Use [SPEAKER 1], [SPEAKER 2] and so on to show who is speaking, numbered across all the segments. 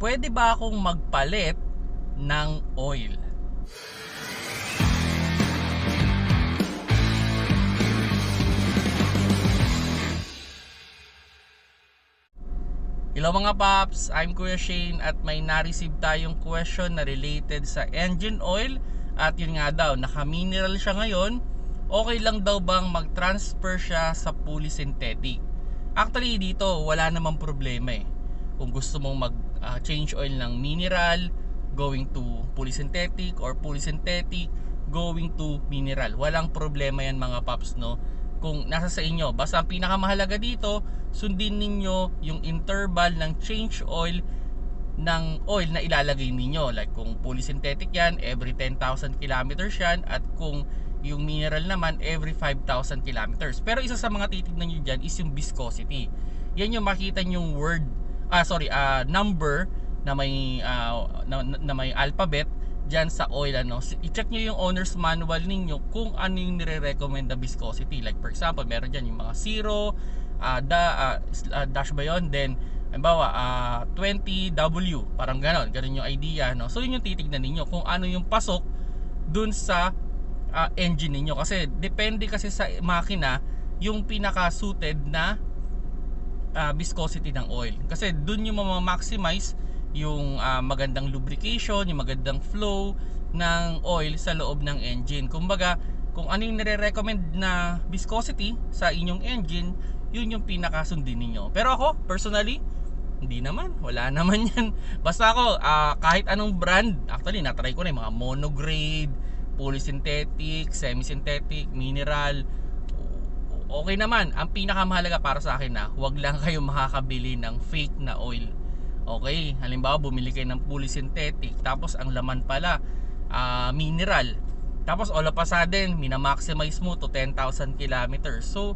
[SPEAKER 1] pwede ba akong magpalit ng oil? Hello mga paps, I'm Kuya Shane at may na-receive tayong question na related sa engine oil. At yun nga daw, naka-mineral siya ngayon. Okay lang daw bang mag-transfer siya sa fully synthetic actually dito wala namang problema eh kung gusto mong mag-change oil ng mineral going to fully synthetic or fully synthetic going to mineral. Walang problema yan mga paps no? Kung nasa sa inyo basta ang pinakamahalaga dito sundin ninyo yung interval ng change oil ng oil na ilalagay ninyo. Like kung fully synthetic yan every 10,000 kilometers yan at kung yung mineral naman every 5,000 kilometers. Pero isa sa mga titignan nyo dyan is yung viscosity. Yan yung makita yung word ah sorry ah number na may ah, na, na may alphabet dyan sa oil ano. I-check nyo yung owner's manual ninyo kung ano yung nire-recommend na viscosity. Like for example meron dyan yung mga zero ah, da, ah, ah, dash ba yun? Then halimbawa ah, 20W parang ganon. Ganon yung idea no? So yun yung titignan ninyo kung ano yung pasok dun sa ah, engine ninyo. Kasi depende kasi sa makina yung pinaka suited na ah, viscosity ng oil kasi dun yung ma-maximize yung ah, magandang lubrication, yung magandang flow ng oil sa loob ng engine. Kumbaga, kung ano yung nire-recommend na viscosity sa inyong engine, yun yung pinakasundin ninyo. Pero ako, personally, hindi naman. Wala naman yan. Basta ako, ah, kahit anong brand, actually, natry ko na yung mga monograde, polysynthetic, semi-synthetic, mineral, okay naman. Ang pinakamahalaga para sa akin na huwag lang kayo makakabili ng fake na oil. Okay, halimbawa bumili kayo ng fully synthetic tapos ang laman pala ah, mineral. Tapos all of a sudden, minamaximize mo to 10,000 kilometers. So,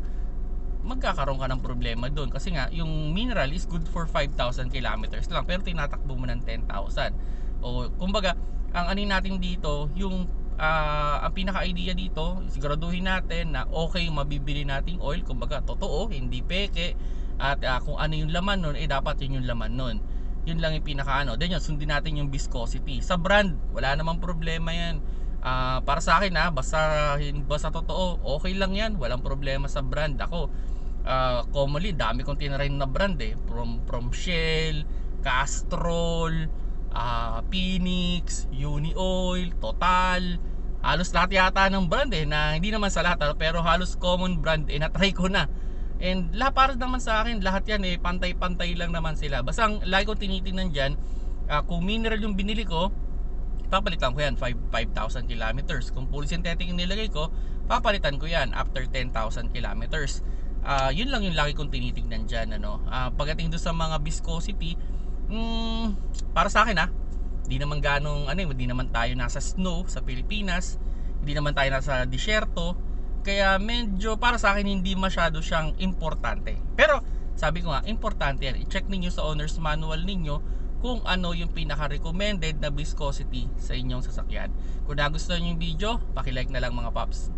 [SPEAKER 1] magkakaroon ka ng problema doon kasi nga yung mineral is good for 5,000 kilometers lang pero tinatakbo mo ng 10,000 o kumbaga ang ani natin dito yung ah, ang pinaka idea dito siguraduhin natin na okay yung mabibili nating oil. Kumbaga totoo hindi peke. At ah, kung ano yung laman nun eh dapat yun yung laman nun. Yun lang yung pinaka ano then yun sundin natin yung viscosity. Sa brand wala namang problema yan. Ah, para sa akin ha basta basta totoo okay lang yan. Walang problema sa brand. Ako uh, commonly dami kong tinry na brand eh. From from Shell, Castrol, ah, Phoenix, Unioil, Total. Halos lahat yata ng brand eh na hindi naman sa lahat ah, pero halos common brand eh na-try ko na. And lahat para naman sa akin lahat yan eh pantay-pantay lang naman sila. Basta ang lagi ko tinitingnan dyan ah, kung mineral yung binili ko papalitan ko yan 5 5,000 kilometers. Kung fully synthetic yung nilagay ko papalitan ko yan after 10,000 kilometers. Ah, yun lang yung lagi kong tinitignan dyan ano. Ah, pagdating doon sa mga viscosity mm, para sa akin ah. Hindi naman ganong ano hindi naman tayo nasa snow sa Pilipinas. Hindi naman tayo nasa disyerto. Kaya medyo para sa akin hindi masyado siyang importante. Pero sabi ko nga importante yan. I-check ninyo sa owner's manual ninyo kung ano yung pinaka-recommended na viscosity sa inyong sasakyan. Kung nagustuhan yung video, paki-like na lang mga paps.